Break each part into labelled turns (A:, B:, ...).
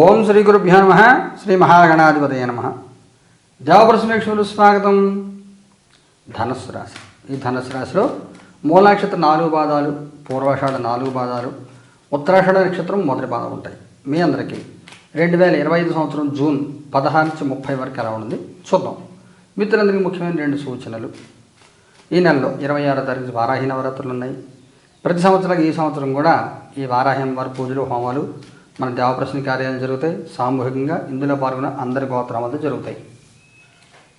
A: ఓం శ్రీ గురుభ్యో నమ. శ్రీ మహాగణాధిపతయ నమ. దేవప్రశ్నేక్షులు స్వాగతం. ధనస్సు రాశి. ఈ ధనస్సు రాశిలో మూలాక్షత్ర నాలుగు పాదాలు పూర్వాషాఢ నాలుగు పాదాలు ఉత్తరాషాఢ నక్షత్రం మొదటి పాదం ఉంటాయి. మీ అందరికీ రెండు వేల ఇరవై ఐదు సంవత్సరం జూన్ పదహారు నుంచి ముప్పై వరకు ఎలా ఉంది? చూద్దాం. మిత్రులందరికీ ముఖ్యమైన రెండు సూచనలు. ఈ నెలలో ఇరవై ఆరో తారీఖు వారాహి నవరాత్రులు ఉన్నాయి. ప్రతి సంవత్సరం ఈ సంవత్సరం కూడా ఈ వారాహి వారి పూజలు హోమాలు మన దేవప్రశ్న కార్యాలు జరుగుతాయి. సామూహికంగా ఇందులో పాల్గొన్న అందరి గోత్రాలతో జరుగుతాయి.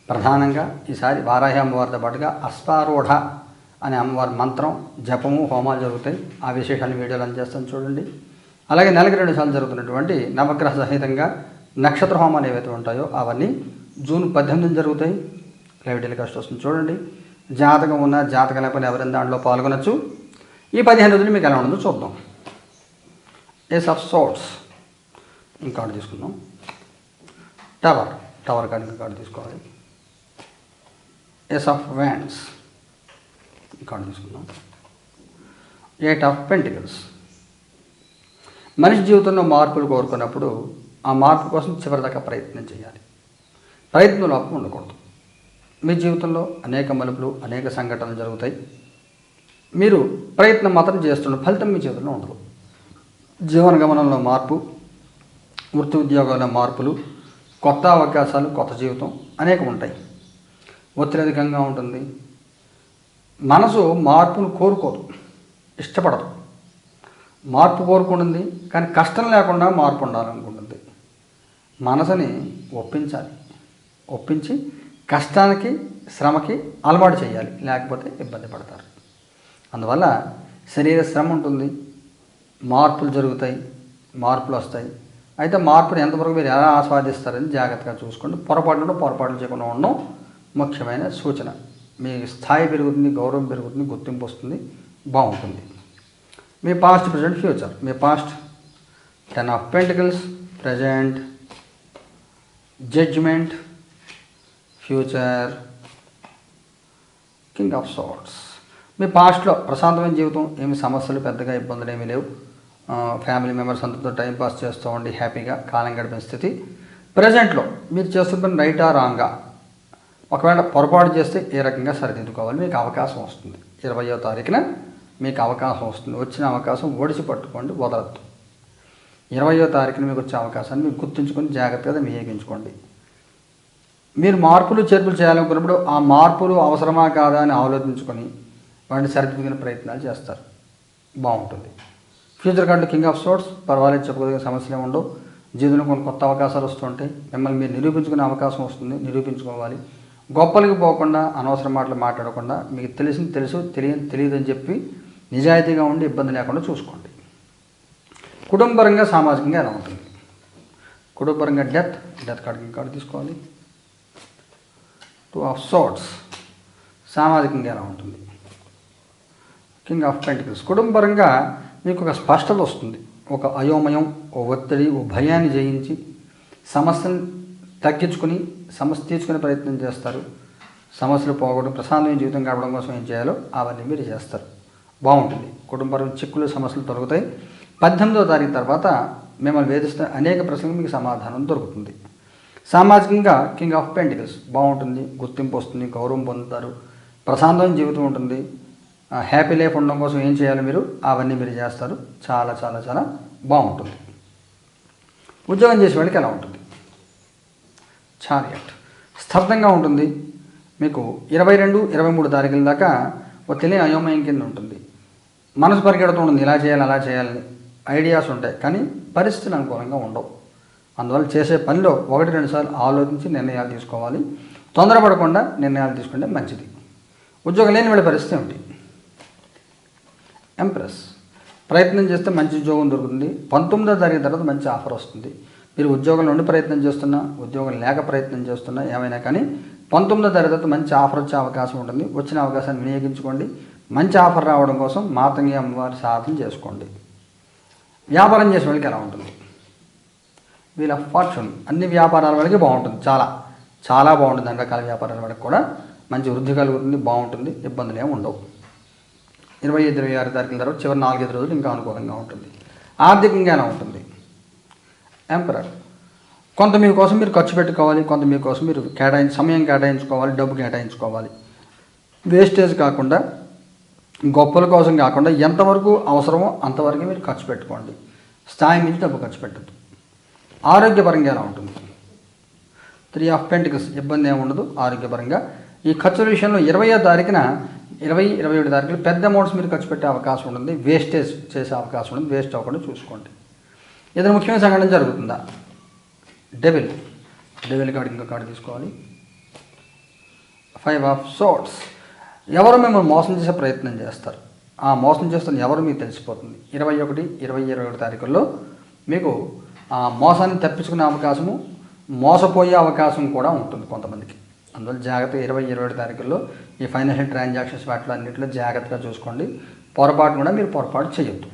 A: ప్రధానంగా ఈసారి వారాహి అమ్మవారితో పాటుగా అశ్వారూఢ అనే అమ్మవారి మంత్రం జపము హోమాలు జరుగుతాయి. ఆ విశేషాన్ని వీడియోలు అందజేస్తాను చూడండి. అలాగే నెలకి రెండు సార్లు జరుగుతున్నటువంటి నవగ్రహ సహితంగా నక్షత్ర హోమాలు ఏవైతే ఉంటాయో అవన్నీ జూన్ పద్దెనిమిది జరుగుతాయి. లైవ్ టెలికాస్ట్ వస్తుంది చూడండి. జాతకం ఉన్న జాతకం లేకపోతే ఎవరైనా దాంట్లో పాల్గొనొచ్చు. ఈ పదిహేను రోజులు మీకు ఎలా ఉంటుందో చూద్దాం. ఏస్ ఆఫ్ సోట్స్ ఇంకా కార్డు తీసుకుందాం. టవర్ టవర్ కార్డు ఇంకా కార్డు తీసుకోవాలి. ఏస్ ఆఫ్ వ్యాండ్స్ ఈ కార్డు తీసుకుందాం. ఎయిట్ ఆఫ్ పెంటికల్స్ మనిషి జీవితంలో మార్పులు కోరుకున్నప్పుడు ఆ మార్పు కోసం చివరిదాకా ప్రయత్నం చేయాలి. ప్రయత్నం లోపం ఉండకూడదు. మీ జీవితంలో అనేక మలుపులు అనేక సంఘటనలు జరుగుతాయి. మీరు ప్రయత్నం మాత్రం చేస్తున్న ఫలితం మీ జీవితంలో ఉండదు. జీవన గమనంలో మార్పు వృత్తి ఉద్యోగాల మార్పులు కొత్త అవకాశాలు కొత్త జీవితం అనేకం ఉంటాయి ఒత్తిడి అధికంగా ఉంటుంది. మనసు మార్పును కోరుకోదు ఇష్టపడదు. మార్పు కోరుకుంటుంది కానీ కష్టం లేకుండా మార్పు ఉండాలనుకుంటుంది. మనసుని ఒప్పించాలి. ఒప్పించి కష్టానికి శ్రమకి అలవాటు చేయాలి లేకపోతే ఇబ్బంది పడతారు. అందువల్ల శరీర శ్రమ ఉంటుంది మార్పులు జరుగుతాయి మార్పులు వస్తాయి. అయితే మార్పుని ఎంతవరకు మీరు ఎలా ఆస్వాదిస్తారని జాగ్రత్తగా చూసుకోండి. పొరపాటులో పొరపాట్లు చేయకుండా ఉండడం ముఖ్యమైన సూచన. మీ స్థాయి పెరుగుతుంది గౌరవం పెరుగుతుంది గుర్తింపు వస్తుంది బాగుంటుంది. మీ past present future me past ten of pentacles present judgement future king of swords మీ పాస్ట్లో ప్రశాంతమైన జీవితం ఏమి సమస్యలు పెద్దగా ఇబ్బందులు ఏమీ లేవు. ఫ్యామిలీ మెంబర్స్ అందరితో టైం పాస్ చేస్తూ ఉండి హ్యాపీగా కాలం గడిపిన స్థితి. ప్రజెంట్లో మీరు చేస్తున్న పని రైటా రాంగా ఒకవేళ పొరపాటు చేస్తే ఏ రకంగా సరిదిద్దుకోవాలి? మీకు అవకాశం వస్తుంది. ఇరవయో తారీఖున మీకు అవకాశం వస్తుంది. వచ్చిన అవకాశం ఓడిచి పట్టుకోండి వదలద్దు. ఇరవయో తారీఖున మీకు వచ్చే అవకాశాన్ని మీకు గుర్తుంచుకొని జాగ్రత్తగా వినియోగించుకోండి. మీరు మార్పులు చేర్పులు చేయాలనుకున్నప్పుడు ఆ మార్పులు అవసరమా కాదా అని ఆలోచించుకొని వాటిని సరిదిద్దుకునే ప్రయత్నాలు చేస్తారు. బాగుంటుంది. Future card king of swords పర్వాలేదు చెప్పుకోదగిన సమస్యలు ఉండవు. జీవితంలో కొన్ని కొత్త అవకాశాలు వస్తుంటాయి. మిమ్మల్ని మీరు నిరూపించుకునే అవకాశం వస్తుంది. నిరూపించుకోవాలి. గొప్పలకి పోకుండా అనవసర మాటలు మాట్లాడకుండా మీకు తెలిసింది తెలుసు తెలియని తెలియదు అని చెప్పి నిజాయితీగా ఉండి ఇబ్బంది లేకుండా చూసుకోండి. కుటుంబపరంగా సామాజికంగా ఎలా ఉంటుంది? కుటుంబపరంగా డెత్ డెత్ కార్డు కార్డు తీసుకోవాలి. టూ ఆఫ్ సోర్ట్స్ సామాజికంగా ఎలా ఉంటుంది? King of pentacles. కుటుంబపరంగా మీకు ఒక స్పష్టత వస్తుంది. ఒక అయోమయం ఓ ఒత్తిడి ఓ భయాన్ని జయించి సమస్యను తగ్గించుకుని సమస్య తీర్చుకునే ప్రయత్నం చేస్తారు. సమస్యలు పోగొట్టడం ప్రశాంతమైన జీవితం గడపడం కోసం ఏం చేయాలో అవన్నీ మీరు చేస్తారు. బాగుంటుంది. కుటుంబం చిక్కులు సమస్యలు దొరుకుతాయి పద్దెనిమిదో తారీఖు తర్వాత మిమ్మల్ని వేధిస్తున్న అనేక ప్రశ్నలకు మీకు సమాధానం దొరుకుతుంది. సామాజికంగా కింగ్ ఆఫ్ పెంటికల్స్. బాగుంటుంది గుర్తింపు వస్తుంది గౌరవం పొందుతారు. ప్రశాంతమైన జీవితం ఉంటుంది. హ్యాపీ లైఫ్ ఉండడం కోసం ఏం చేయాలి మీరు? అవన్నీ మీరు చేస్తారు. చాలా చాలా చాలా బాగుంటుంది. ఉద్యోగం చేసే వాళ్ళకి ఎలా ఉంటుంది? చారియట్ స్తబ్దంగా ఉంటుంది. మీకు ఇరవై రెండు ఇరవై మూడు తారీఖుల దాకా ఒక తెలియని అయోమయం కింద ఉంటుంది. మనసు పరిగెడుతూ ఉంటుంది ఇలా చేయాలి అలా చేయాలని ఐడియాస్ ఉంటాయి కానీ పరిస్థితులు అనుకూలంగా ఉండవు. అందువల్ల చేసే పనిలో ఒకటి రెండు సార్లు ఆలోచించి నిర్ణయాలు తీసుకోవాలి. తొందరపడకుండా నిర్ణయాలు తీసుకుంటే మంచిది. ఉద్యోగం లేని వాళ్ళ పరిస్థితి ఏమిటి? ఎంప్రెస్ ప్రయత్నం చేస్తే మంచి ఉద్యోగం దొరుకుతుంది. పంతొమ్మిదో తారీఖు తర్వాత మంచి ఆఫర్ వస్తుంది. మీరు ఉద్యోగంలో ఉండి ప్రయత్నం చేస్తున్నా ఉద్యోగం లేక ప్రయత్నం చేస్తున్నా ఏమైనా కానీ పంతొమ్మిదో తరగతి తర్వాత మంచి ఆఫర్ వచ్చే అవకాశం ఉంటుంది. వచ్చిన అవకాశాన్ని వినియోగించుకోండి. మంచి ఆఫర్ రావడం కోసం మాతంగి అమ్మవారి సాధన చేసుకోండి. వ్యాపారం చేసే వాళ్ళకి ఎలా ఉంటుంది? వీళ్ళ ఫార్చ్యూన్ అన్ని వ్యాపారాల వాళ్ళకి బాగుంటుంది. చాలా చాలా బాగుంటుంది. అన్ని రకాల వ్యాపారాల వాళ్ళకి కూడా మంచి వృద్ధి కలుగుతుంది బాగుంటుంది. ఇబ్బందులు ఏమి ఉండవు. ఇరవై ఐదు ఇరవై ఆరు తారీఖుల తర్వాత చివరి నాలుగైదు రోజులు ఇంకా అనుకూలంగా ఉంటుంది. ఆర్థికంగా ఎలా ఉంటుంది. ఎంపరర్ కొంత మీకోసం మీరు ఖర్చు పెట్టుకోవాలి కొంత మీకోసం మీరు కేటాయించి సమయం కేటాయించుకోవాలి డబ్బు కేటాయించుకోవాలి. వేస్టేజ్ కాకుండా గొప్పల కోసం కాకుండా ఎంతవరకు అవసరమో అంతవరకు మీరు ఖర్చు పెట్టుకోండి. స్థాయి మించి డబ్బు ఖర్చు పెట్టద్దు. ఆరోగ్యపరంగా ఎలా ఉంటుంది. త్రీ ఆఫ్ పెంటికల్స్ ఇబ్బంది ఏమి ఉండదు ఆరోగ్యపరంగా. ఈ ఖర్చుల విషయంలో ఇరవయో తారీఖున ఇరవై ఇరవై ఏడు తారీఖులు పెద్ద అమౌంట్స్ మీరు ఖర్చు పెట్టే అవకాశం ఉంటుంది వేస్టేజ్ చేసే అవకాశం ఉంటుంది వేస్ట్ అవ్వకుండా చూసుకోండి. ఏదైనా ముఖ్యమైన సంఘటన జరుగుతుందా? డెవిల్ డెవిల్ కార్డు ఇంకో కార్డు తీసుకోవాలి. ఫైవ్ ఆఫ్ సోట్స్ ఎవరు మిమ్మల్ని మోసం చేసే ప్రయత్నం చేస్తారు? ఆ మోసం చేస్తున్న ఎవరు మీకు తెలిసిపోతుంది? ఇరవై ఒకటి ఇరవై ఇరవై ఒకటి తారీఖుల్లో మీకు ఆ మోసాన్ని తప్పించుకునే అవకాశము మోసపోయే అవకాశం కూడా ఉంటుంది కొంతమందికి. అందువల్ల జాగ్రత్తగా ఇరవై ఇరవై ఏడు తారీఖుల్లో ఈ ఫైనాన్షియల్ ట్రాన్సాక్షన్స్ వాటిలో అన్నింటిలో జాగ్రత్తగా చూసుకోండి. పొరపాటు కూడా మీరు పొరపాటు చేయొద్దు.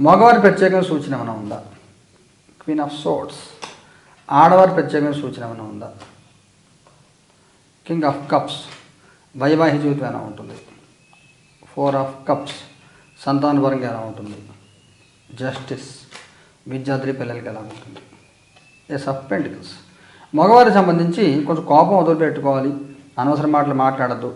A: మగవారి ప్రత్యేకమైన సూచన ఏమైనా ఉందా? క్వీన్ ఆఫ్ సోట్స్ ఆడవారి ప్రత్యేకమైన సూచన ఏమైనా ఉందా? కింగ్ ఆఫ్ కప్స్ వైవాహిక జీవితం ఎలా ఉంటుంది? ఫోర్ ఆఫ్ కప్స్ సంతానపరంగా ఎలా ఉంటుంది? జస్టిస్ విద్యార్థి పిల్లలకి ఎలా ఉంటుంది? ఎస్ ఆఫ్ పెంటికల్స్ మగవారికి సంబంధించి కొంచెం కోపం వదిలిపెట్టుకోవాలి. అనవసర మాటలు మాట్లాడద్దు.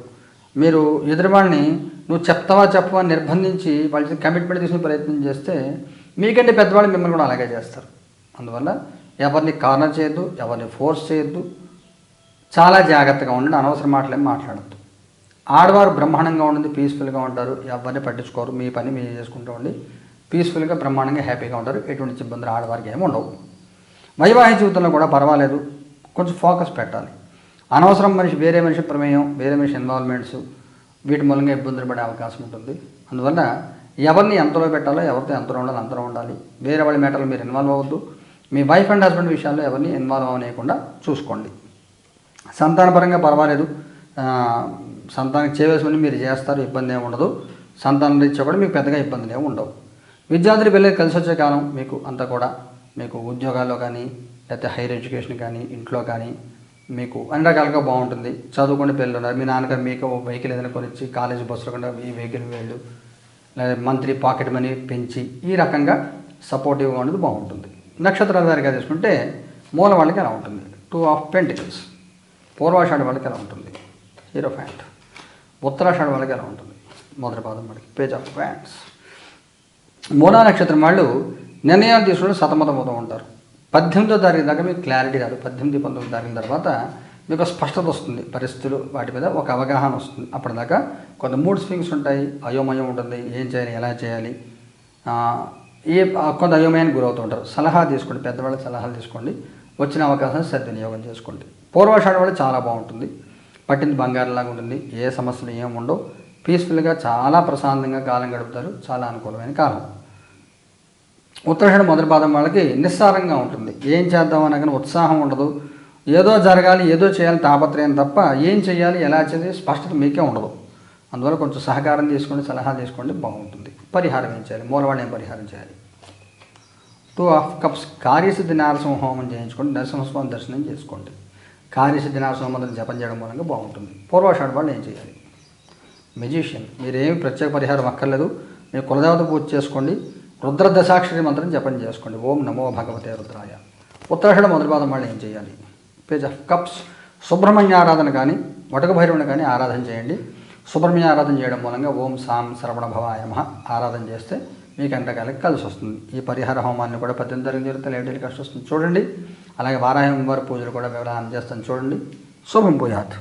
A: మీరు ఎదురువాడిని నువ్వు చెప్తావా చెప్పవా నిర్బంధించి వాళ్ళ కమిట్మెంట్ తీసుకునే ప్రయత్నం చేస్తే మీకంటే పెద్దవాళ్ళు మిమ్మల్ని కూడా అలాగే చేస్తారు. అందువల్ల ఎవరిని కార్నర్ చేయొద్దు ఎవరిని ఫోర్స్ చేయొద్దు. చాలా జాగ్రత్తగా ఉండండి అనవసర మాటలేం మాట్లాడద్దు. ఆడవారు బ్రహ్మాండంగా ఉండండి పీస్ఫుల్గా ఉంటారు. ఎవరిని పట్టించుకోరు మీ పని మీరు చేసుకుంటూ ఉండి పీస్ఫుల్గా బ్రహ్మాండంగా హ్యాపీగా ఉంటారు. ఎటువంటి ఇబ్బందులు ఆడవారికి ఏమి ఉండవు. వైవాహిక జీవితంలో కూడా పర్వాలేదు. కొంచెం ఫోకస్ పెట్టాలి. అనవసరం మనిషి వేరే మనిషి ప్రమేయం వేరే మనిషి ఇన్వాల్వ్మెంట్స్ వీటి మూలంగా ఇబ్బందులు పడే అవకాశం ఉంటుంది. అందువల్ల ఎవరిని ఎంతలో పెట్టాలో ఎవరితో ఎంతలో ఉండాలి అంతలో ఉండాలి. వేరే వాళ్ళ మేటలు మీరు ఇన్వాల్వ్ అవ్వద్దు. మీ వైఫ్ అండ్ హస్బెండ్ విషయాల్లో ఎవరిని ఇన్వాల్వ్ అవ్వనీయకుండా చూసుకోండి. సంతానపరంగా పర్వాలేదు. ఆ, సంతానం చేయవలసినవి మీరు చేస్తారు ఇబ్బంది ఏమి ఉండదు. సంతానం రీత్యా కూడా మీకు పెద్దగా ఇబ్బందులు ఏమి ఉండవు. విద్యార్థులు పిల్లలు కలిసి వచ్చే కాలం మీకు అంతా కూడా మీకు ఉద్యోగాల్లో కానీ లేకపోతే హైయర్ ఎడ్యుకేషన్ కానీ ఇంట్లో కానీ మీకు అన్ని రకాలుగా బాగుంటుంది. చదువుకునే పిల్లలు ఉన్నారు. మీ నాన్నగారు మీకు వెహికల్ ఏదైనా కొనిచ్చి కాలేజీ బస్సులో కూడా ఈ వెహికల్ వెళ్ళు లేదా మంత్లీ పాకెట్ మనీ పెంచి ఈ రకంగా సపోర్టివ్గా ఉండదు బాగుంటుంది. నక్షత్ర వారిగా తీసుకుంటే మూల వాళ్ళకి ఎలా ఉంటుంది. టూ ఆఫ్ పెంటికల్స్ పూర్వాషాఢ వాళ్ళకి ఎలా ఉంటుంది. హీరో ఫ్యాంట్ ఉత్తరాషాఢ వాళ్ళకి ఎలా ఉంటుంది. మొదటి పాదం వాళ్ళకి పేజ్ ఆఫ్ ఫ్యాంట్స్ మూలా నక్షత్రం వాళ్ళు నిర్ణయాలు తీసుకుంటే సతమతమవుతూ ఉంటారు. పద్దెనిమిదో తారీఖు దాకా మీకు క్లారిటీ రాదు. పద్దెనిమిది పంతొమ్మిది తారీఖు తర్వాత మీకు స్పష్టత వస్తుంది. పరిస్థితులు వాటి మీద ఒక అవగాహన వస్తుంది. అప్పటిదాకా కొంత మూడ్ స్వింగ్స్ ఉంటాయి. అయోమయం ఉంటుంది. ఏం చేయాలి? ఎలా చేయాలి? ఏ కొంత అయోమయానికి గురవుతూ ఉంటారు. సలహా తీసుకోండి. పెద్దవాళ్ళ సలహాలు తీసుకోండి. వచ్చిన అవకాశాన్ని సద్వినియోగం చేసుకోండి. పూర్వాషాఢ వాళ్ళు చాలా బాగుంటుంది. పట్టింది బంగారంలాగా ఉంటుంది. ఏ సమస్యలు ఏం ఉండవు. పీస్ఫుల్గా చాలా ప్రశాంతంగా కాలం గడుపుతారు. చాలా అనుకూలమైన కాలం. ఉత్తరాషాఢ మొదటి పాదం వాళ్ళకి నిస్సారంగా ఉంటుంది. ఏం చేద్దాం అనగానే ఉత్సాహం ఉండదు. ఏదో జరగాలి ఏదో చేయాలి తాపత్రయం తప్ప ఏం చేయాలి ఎలా చేయాలి స్పష్టత మీకే ఉండదు. అందువల్ల కొంచెం సహకారం తీసుకోండి సలహా తీసుకోండి బాగుంటుంది. పరిహారం ఏం చేయాలి? మూలవాళ్ళు ఏం పరిహారం చేయాలి? Two of cups. కార్యసిద్ధి నరసింహ హోమం చేయించుకోండి నరసింహస్వామి దర్శనం చేసుకోండి. కార్యసిద్ధి నరసింహ మంత్రం జపం చేయడం మూలంగా బాగుంటుంది. పూర్వాషాఢ వాళ్ళు ఏం చేయాలి? మెజిషియన్. మీరేమి ప్రత్యేక పరిహారం అక్కర్లేదు. మీరు కులదేవత పూజ చేసుకోండి. రుద్ర దశాక్షరి మంత్రం జపం చేసుకోండి. ఓం నమో భగవతే రుద్రాయ. ఉత్తరాషణ మొదటి పాదం వాళ్ళు ఏం చేయాలి? Page of cups. సుబ్రహ్మణ్య ఆరాధన కానీ వటక భైరవుని కానీ ఆరాధన చేయండి. సుబ్రహ్మణ్య ఆరాధన చేయడం మూలంగా ఓం సాం శ్రవణ భవాయమ ఆరాధన చేస్తే మీకు ఎంతకాలకి కలిసి వస్తుంది. ఈ పరిహార హోమాన్ని కూడా పద్దెనిమిది తరగతి జరిగితే లేట్ కలిసి వస్తుంది. చూడండి. అలాగే వారాహం వారి పూజలు కూడా వివరాలు చేస్తాను చూడండి. శుభం పూజాత్